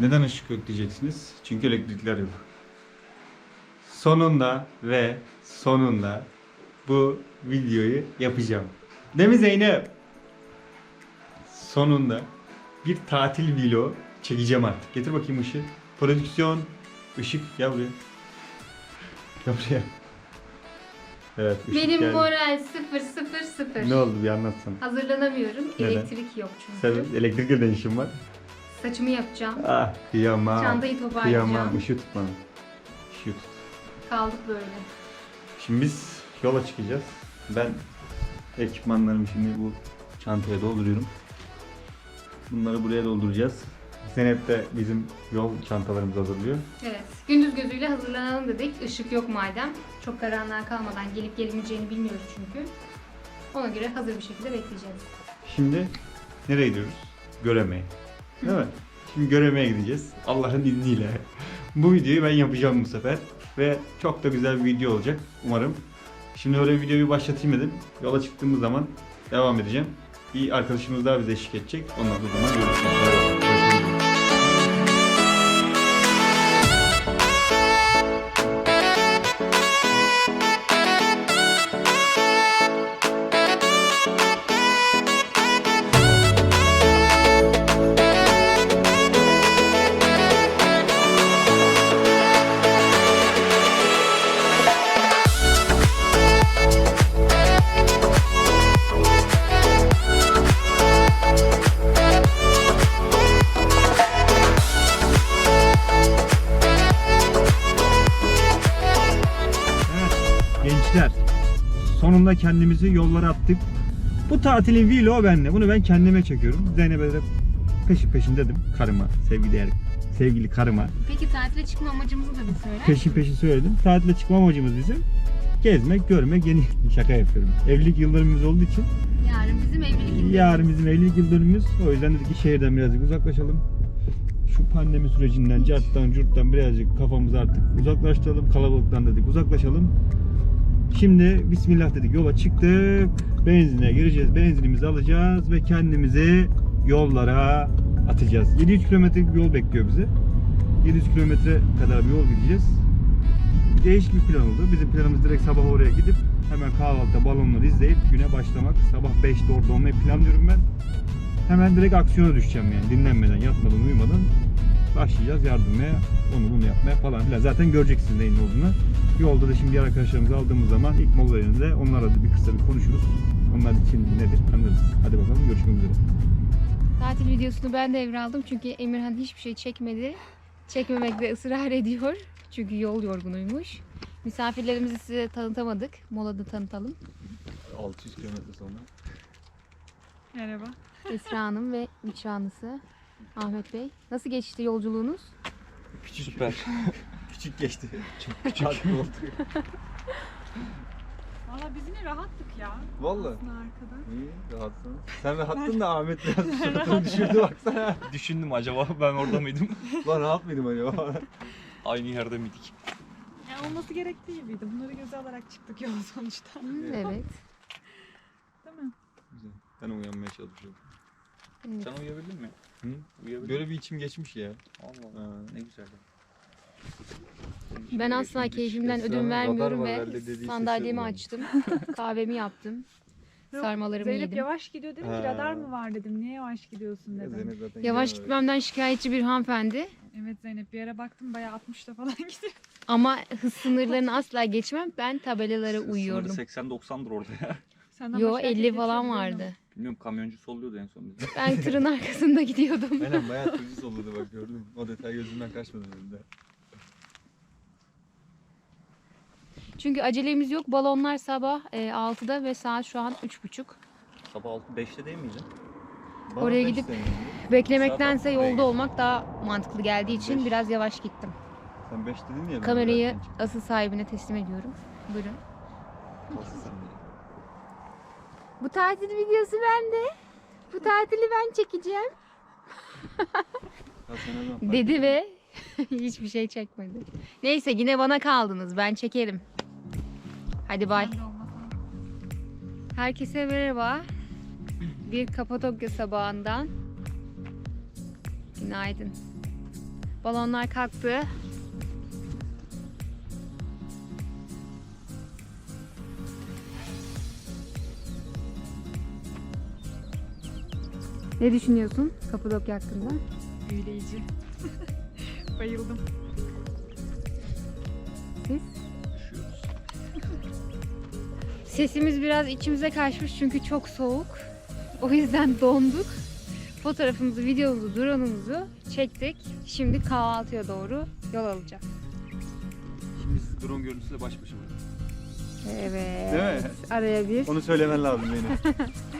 Neden ışık yok diyeceksiniz. Çünkü elektrikler yok. Sonunda ve sonunda bu videoyu yapacağım. Değil mi Zeynep? Sonunda bir tatil vlog çekeceğim artık. Getir bakayım ışığı. Prodüksiyon, ışık. Gel buraya. Gel buraya. Evet, ışık Benim geldi. moral sıfır sıfır sıfır. Ne oldu bir anlatsana. Hazırlanamıyorum. Neden? Elektrik yok çünkü. Senin elektrikle ne işin var? Saçımı yapacağım. Ah kıyamam. Çantayı toparlayacağım. Kıyamam. Işığı tut bana. Işığı tut. Kaldık böyle. Şimdi biz yola çıkacağız. Ben ekipmanlarımı şimdi bu çantaya dolduruyorum. Bunları buraya dolduracağız. Zeynep de bizim yol çantalarımızı hazırlıyor. Evet. Gündüz gözüyle hazırlanalım dedik. Işık yok madem. Çok karanlığa kalmadan gelip gelmeyeceğini bilmiyoruz çünkü. Ona göre hazır bir şekilde bekleyeceğiz. Şimdi nereye gidiyoruz? Göreme'ye. Değil mi? Şimdi Göreme'ye gideceğiz. Allah'ın izniyle. Bu videoyu ben yapacağım bu sefer. Ve çok da güzel bir video olacak umarım. Şimdi öyle videoyu başlatayım dedim. Yola çıktığımız zaman devam edeceğim. Bir arkadaşımız daha bize eşlik edecek. Ondan sonra. Görüşmek üzere. Kendimizi yollara attık. Bu tatilin vlogu bende. Bunu ben kendime çekiyorum. Zeynep'e de peşi peşin dedim karıma, sevgili değer, sevgili karıma. Peki tatile çıkma amacımızı da bir söyle. Peşin peşin söyledim. Tatile çıkma amacımız bizim gezmek, görmek, yeni şaka yapıyorum. Evlilik yıldönümümüz olduğu için Yarın bizim evlilik yıl yarın bizim evlilik yıldönümümüz. O yüzden dedik ki şehirden birazcık uzaklaşalım. Şu pandemi sürecinden, carttan, curttan birazcık kafamızı artık uzaklaştıralım. Kalabalıktan dedik uzaklaşalım. Şimdi Bismillah dedik yola çıktık. Benzine gireceğiz, benzinimizi alacağız ve kendimizi yollara atacağız. 700 kilometrelik bir yol bekliyor bizi. 700 kilometre kadar bir yol gideceğiz. Değişik bir plan oldu. Bizim planımız direkt sabah oraya gidip hemen kahvaltıda balonları izleyip güne başlamak. Sabah 5'te orada olmayı planlıyorum ben. Hemen direkt aksiyona düşeceğim yani dinlenmeden, yatmadan, uyumadan başlayacağız yardımaya, onu bunu yapmaya falan filan. Zaten göreceksiniz neyin olduğunu. Yolda da şimdi diğer arkadaşlarımızı aldığımız zaman ilk mola yerinde onlarla da bir kısa bir konuşuruz. Onlar için nedir anlarız. Hadi bakalım görüşmek üzere. Tatil videosunu ben de devraldım çünkü Emirhan hiçbir şey çekmedi. Çekmemekte ısrar ediyor. Çünkü yol yorgunuymuş. Misafirlerimizi size tanıtamadık. Molada tanıtalım. 600 kilometre sonra. Merhaba. Esra Hanım ve nişanlısı Ahmet Bey. Nasıl geçti yolculuğunuz? Küçük. Süper. küçük geçti. Çok küçük. Valla biz yine rahattık ya. Valla. Arkada. İyi rahatsın. Sen rahattın da Ahmet biraz suratını düşürdü baksana. Düşündüm acaba ben orada mıydım? Lan rahat mıydım acaba? Aynı yerde miydik? Ya olması gerektiği gibiydi. Bunları göze alarak çıktık yol sonuçta. Evet. Değil mi? Güzel. Ben uyanmaya çalışıyorum. Sen uyuyabildin mi? Hı? Uyuyabildin Böyle bir içim geçmiş ya. Allah Ha. Ne güzel. Ben asla keyfimden Esra'nın ödün radar vermiyorum var ve herhalde dediği sandalyemi açtım. Kahvemi yaptım. Yok, Sarmalarımı Zeynep yedim. yavaş gidiyor dedim Ha. ki radar mı var dedim. Niye yavaş gidiyorsun Ya dedim. Zeynep zaten Yavaş genel gitmemden şikayetçi bir hanımefendi. Evet Zeynep bir yere baktım bayağı 60'ta falan gidiyor. Ama hız sınırlarını asla geçmem. Ben tabelalara Sınırı uyuyordum. 80-90'dır orada ya. Senden Yo başka herkes 50 falan geçiyor vardı. Bilmiyorum kamyoncu solluyordu en son bizi. Ben tırın arkasında gidiyordum. Aynen bayağı turist oldu bak gördün mü? O detay gözümden kaçmadı benim de. Çünkü acelemiz yok. Balonlar sabah e, 6'da ve saat şu an 3.30. Sabah 6 5'te değil miydi? Bana Oraya gidip- oldu. Beklemektense Sabah yolda olmak daha mantıklı geldiği için Beş. biraz yavaş gittim. Sen 5 dedin ya. ben Kamerayı zaten asıl sahibine teslim ediyorum. Buyurun. De? Bu tatil videosu bende. Bu tatili ben çekeceğim. Dedi ve hiçbir şey çekmedi. Neyse yine bana kaldınız. Ben çekerim. Hadi bay. Herkese merhaba. Bir Kapadokya sabahından günaydın. Balonlar kalktı. Ne düşünüyorsun Kapadokya hakkında? Büyüleyici. Bayıldım. Siz? Sesimiz biraz içimize kaçmış çünkü çok soğuk. O yüzden donduk. Fotoğrafımızı, videomuzu, drone'umuzu çektik. Şimdi kahvaltıya doğru yol alacağız. Şimdi siz drone görüntüsüyle baş başa bırakın. Evet. Değil mi? Araya bir Onu söylemen lazım beni.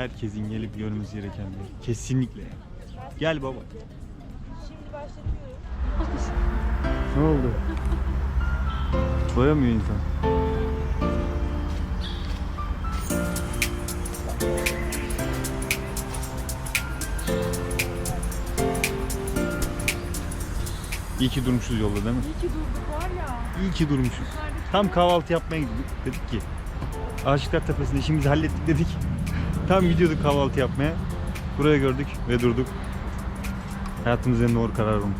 Herkesin gelip görmesi gereken bir yer. Kesinlikle. Gel baba. ne oldu? Doyamıyor insan. İyi ki durmuşuz yolda değil mi? İyi ki durduk var ya. İyi ki durmuşuz. Tam kahvaltı yapmaya gittik. Dedik ki Aşıklar Tepesi'nde işimizi hallettik dedik. Tam gidiyorduk kahvaltı yapmaya. Buraya gördük ve durduk. Hayatımızın en doğru karar olmuş.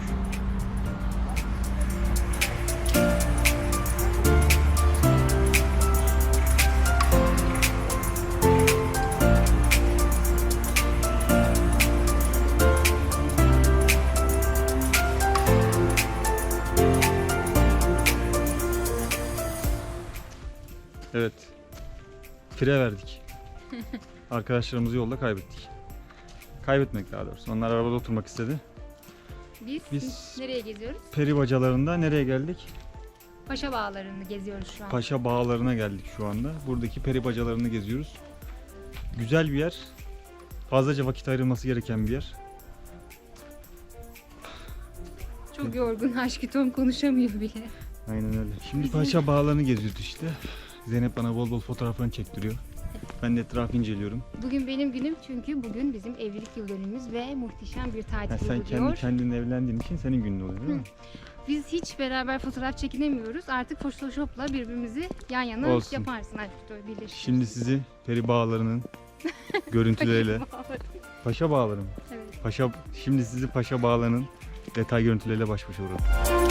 Evet. Fire verdik. Arkadaşlarımızı yolda kaybettik. Kaybetmek daha doğrusu. Onlar arabada oturmak istedi. Biz, Biz- nereye geziyoruz? Peri bacalarında nereye geldik? Paşa Bağları'nı geziyoruz şu an. Paşa Bağları'na geldik şu anda. Buradaki peri bacalarını geziyoruz. Güzel bir yer. Fazlaca vakit ayrılması gereken bir yer. Çok yorgun aşkı Tom konuşamıyor bile. Aynen öyle. Şimdi Paşa Bağları'nı geziyoruz işte. Zeynep bana bol bol fotoğraflarını çektiriyor. Ben de etrafı inceliyorum. Bugün benim günüm çünkü bugün bizim evlilik yıl dönümümüz ve muhteşem bir tatil sen oluyor. kendi kendin evlendiğin için senin günün oluyor değil mi? Biz hiç beraber fotoğraf çekinemiyoruz. Artık Photoshop'la birbirimizi yan yana Olsun. yaparsın aşkı birleştiririz. Şimdi sizi peri bağlarının görüntüleriyle Paşa Bağları mı? evet. Paşa şimdi sizi Paşa Bağları'nın detay görüntüleriyle baş başa bırakıyorum.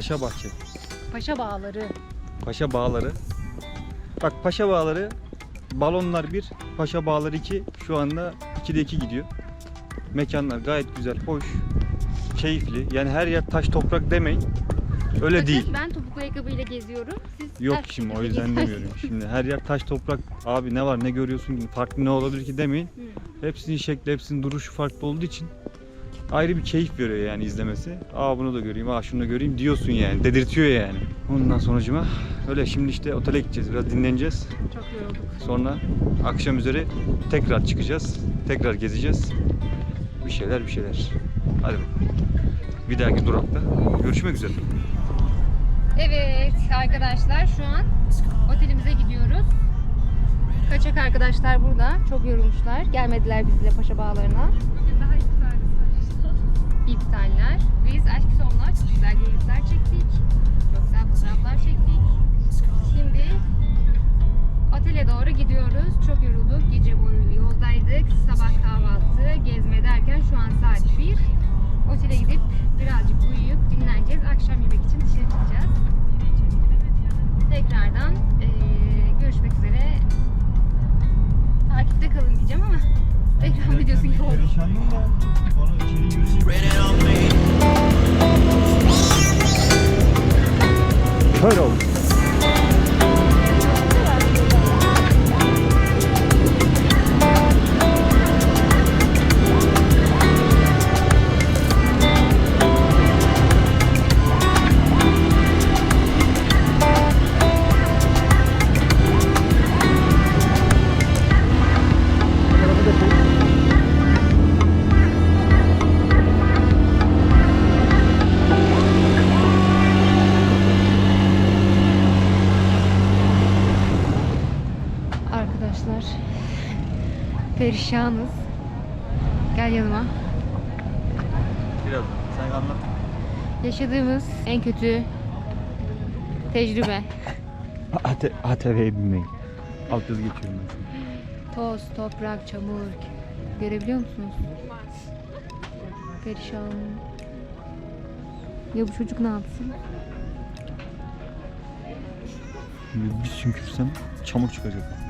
Paşa Bahçe. Paşa bağları. Paşa Bağları. Bak Paşa Bağları balonlar 1, Paşa Bağları 2 şu anda 2'de 2 gidiyor. Mekanlar gayet güzel, hoş, keyifli. Yani her yer taş toprak demeyin. Öyle Bakın değil. ben topuklu ayakkabıyla geziyorum. Siz Yok ters şimdi o yüzden gezersiniz. demiyorum. Şimdi her yer taş toprak. Abi ne var ne görüyorsun ki farklı ne olabilir ki demeyin. Hı. Hepsinin şekli, hepsinin duruşu farklı olduğu için ayrı bir keyif veriyor yani izlemesi. Aa bunu da göreyim, aa şunu da göreyim diyorsun yani. Dedirtiyor yani. Ondan sonucuma öyle şimdi işte otele gideceğiz. Biraz dinleneceğiz. Çok yorulduk. Sonra akşam üzeri tekrar çıkacağız. Tekrar gezeceğiz. Bir şeyler bir şeyler. Hadi bakalım. Bir dahaki durakta görüşmek üzere. Evet arkadaşlar şu an otelimize gidiyoruz. Kaçak arkadaşlar burada. Çok yorulmuşlar. Gelmediler bizle Paşa Bağları'na. İptaller. Biz aşk sonla çok güzel görüntüler çektik. Çok güzel fotoğraflar çektik. Şimdi otele doğru gidiyoruz. Çok yorulduk. Gece boyu yoldaydık. Sabah kahvaltı, gezme derken şu an saat 1. Otele gidip birazcık uyuyup dinleneceğiz. Akşam yemek için dışarı çıkacağız. Tekrardan eee, ekran videosu gibi oldu. Perişandım da Arkadaşlar perişanız. Gel yanıma. Biraz sen anlat. Yaşadığımız en kötü tecrübe. AT, ATV'ye binmeyin. Alt yazı geçiyorum ben. Toz, toprak, çamur. Görebiliyor musunuz? Perişan. Ya bu çocuk ne yapsın? Şimdi bir sümkürsem çamur çıkacak.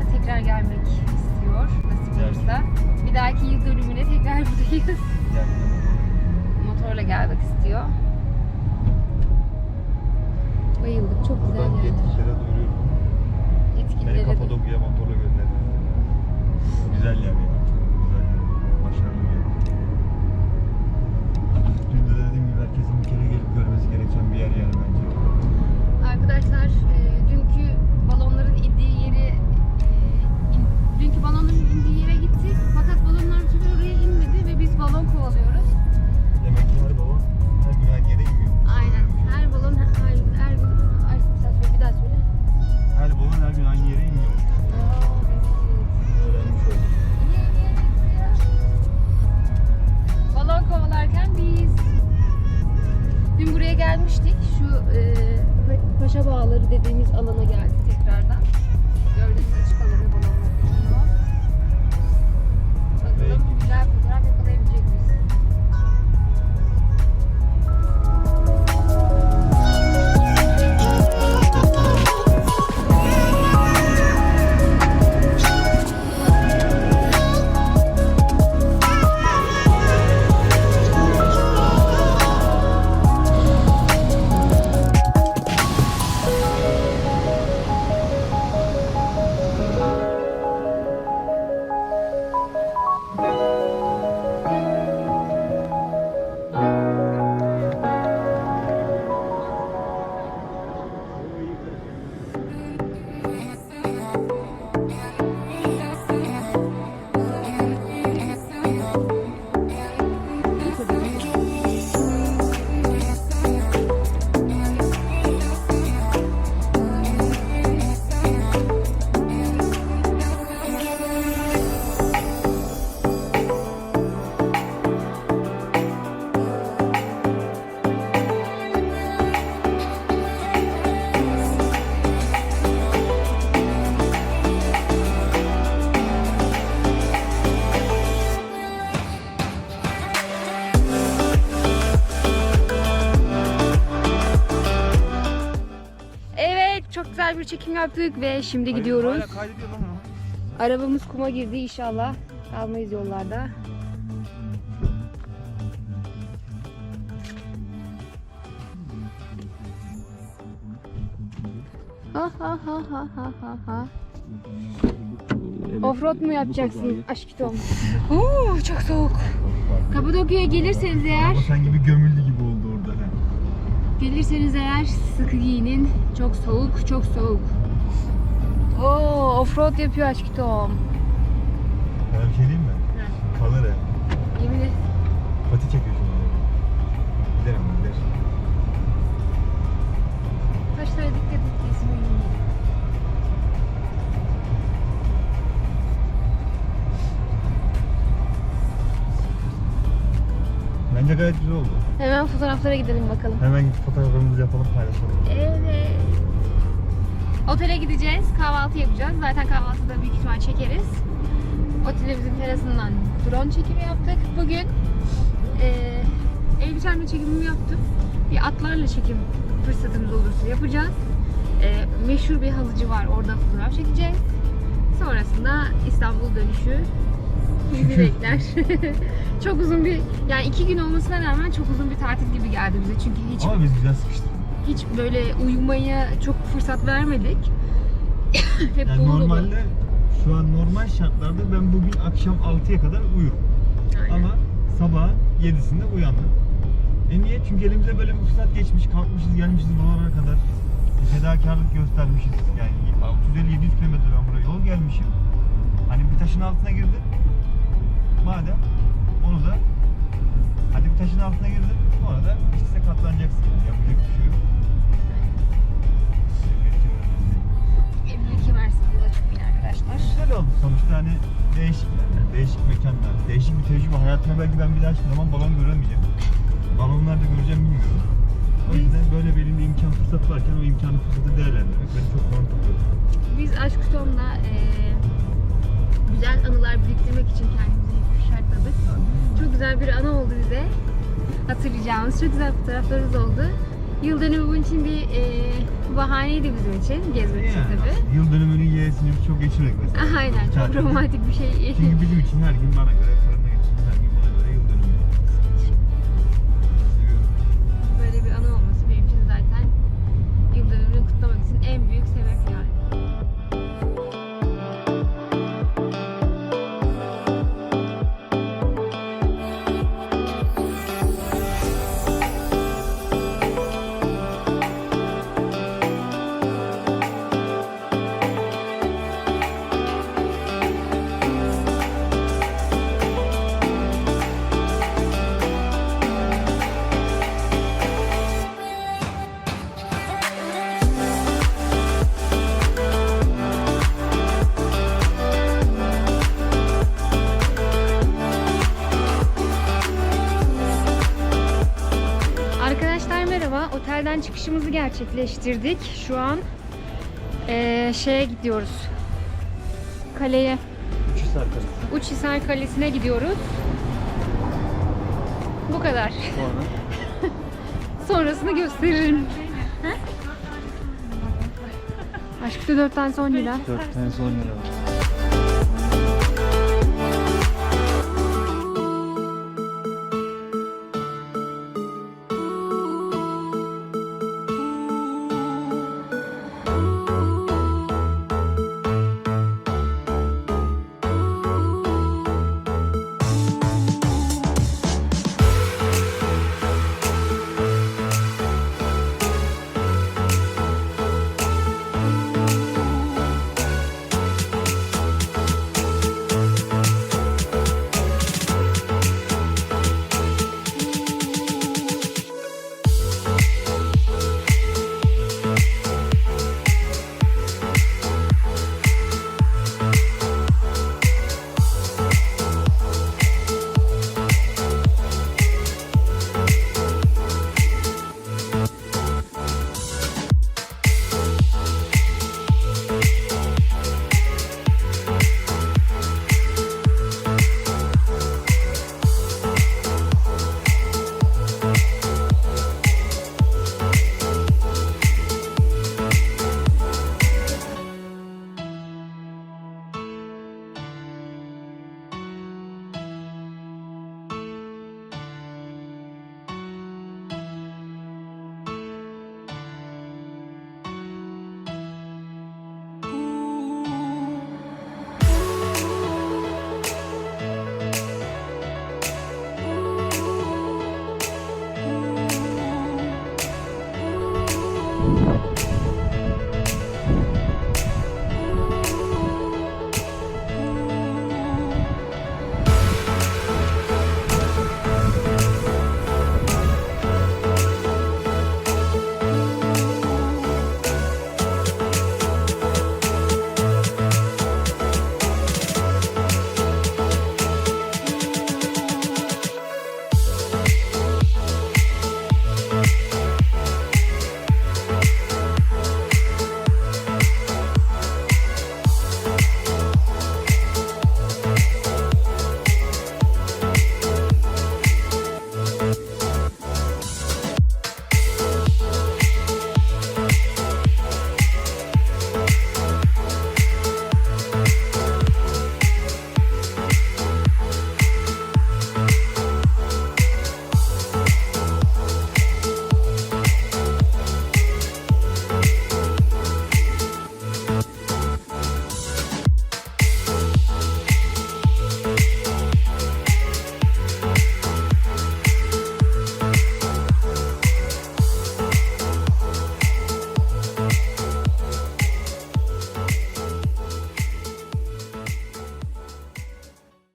buralara. Tekrar gelmek istiyor nasip olursa. Bir dahaki yıl dönümüne tekrar buradayız. Motorla gelmek istiyor. Bayıldık. Çok güzel Buradan yani. yetkililere duyuruyorum. Beni Yetkililere de. Kapadokya'ya motorla gönderdi. Güzel yer yani. Çok güzel yer. Başarılı bir yer. Dün de dediğim gibi herkesin bir kere gelip görmesi gereken bir yer yani bence. Arkadaşlar e, dünkü balonların indiği yeri dünkü balonların indiği yere gittik. Fakat balonlar bir türlü oraya inmedi ve biz balon kovalıyoruz. Demek ki her baba her gün aynı yere inmiyor. Aynen. Her balon her, her, her gün ay, bir daha söyle. Her baba her gün aynı çekim yaptık ve şimdi gidiyoruz. Kaydediyor lan o. Arabamız kuma girdi inşallah. Kalmayız yollarda. Ha ha ha ha ha ha ha. Offroad mu yapacaksın aşkım? Oo çok soğuk. Kapadokya'ya gelirseniz eğer, gömüldü gibi. He. Gelirseniz eğer sıkı giyinin. Çok soğuk, çok soğuk. Oo, offroad yapıyor bir şey diyeyim mi? Fotoğraflara gidelim bakalım. Hemen gidip fotoğraflarımızı yapalım paylaşalım. Evet. Otele gideceğiz. Kahvaltı yapacağız. Zaten kahvaltıda büyük ihtimal çekeriz. Otelimizin terasından drone çekimi yaptık. Bugün eee elbisemle çekimimi yaptım. Bir atlarla çekim fırsatımız olursa yapacağız. Eee, meşhur bir halıcı var. Orada fotoğraf çekeceğiz. Sonrasında İstanbul dönüşü bizi bekler. çok uzun bir, yani iki gün olmasına rağmen çok uzun bir tatil gibi geldi bize. Çünkü hiç Ama biz güzel sıkıştık. hiç böyle uyumaya çok fırsat vermedik. Hep Yani dolu dolu. normalde şu an normal şartlarda ben bugün akşam 6'ya kadar uyurum. Aynen. Ama sabah 7'sinde uyandım. E niye? Çünkü elimize böyle bir fırsat geçmiş, kalkmışız, gelmişiz buralara kadar. Bir fedakarlık göstermişiz. Yani 650-700 kilometre ben buraya yol gelmişim. Hani bir taşın altına girdim. Madem onu da hadi bir taşın altına girdin. Sonra da işte katlanacaksın. Yani. Yapacak bir şey yok. Kemersiz yola çıkmayın arkadaşlar. Güzel oldu sonuçta hani değişik yerler, değişik mekanlar, değişik bir tecrübe. Hayatımda belki ben bir daha hiçbir zaman balon göremeyeceğim. Balonlarda göreceğim bilmiyorum. O yüzden böyle bir elimde imkan fırsat varken o imkanı fırsatı değerlendirmek beni çok mantıklı. Biz Aşk Tom'la eee, güzel anılar biriktirmek için kendimizi şartladık. Çok güzel bir anı oldu bize. Hatırlayacağımız çok güzel fotoğraflarımız oldu. Yıl dönümü bunun için bir eee, bahaneydi bizim için. Gezmek için Yani tabii. yıl dönümünün yeğesini biz çok geçirmek mesela. Aynen çok romantik bir şey. Çünkü bizim için her gün bana göre, fırına çıkışımızı gerçekleştirdik. Şu an eee, şeye gidiyoruz. Kaleye, Uçhisar Kalesi. Uçhisar Kalesi'ne gidiyoruz. Bu kadar. Sonra Sonrasını gösteririm. Aşkta 4 tane son lira. 4 tane son lira var.